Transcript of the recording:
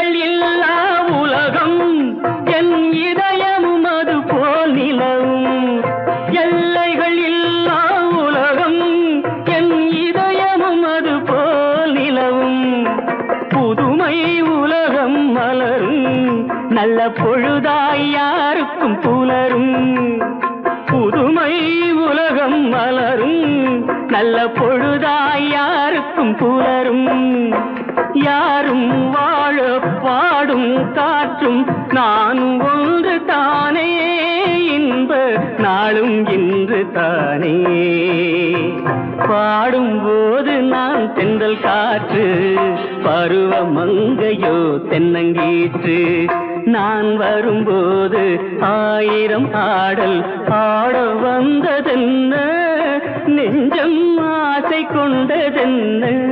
நீங்கள் இல்லா உலகம் என் இதயமும் அது போல் நிலவும். எல்லைகள் இல்லா உலகம் என் இதயமும் அது போல் நிலவும். புதுமை உலகம் மலரும் நல்ல பொழுதாய் யாருக்கும் புலரும். புதுமை உலகம் மலரும் நல்ல பொழுதாய் யாருக்கும் புலரும். யாரும் பாடும் காற்றும் நானும் ஒன்று தானே. இன்ப நாளும் இன்று தானே. பாடும் போது நான் தென்றல் காற்று பருவ மங்கையோ தென்னங்கீற்று. நான் வரும்போது ஆயிரம் ஆடல் ஆட வந்ததென்ன? நெஞ்சம் ஆசை கொண்டதென்ன?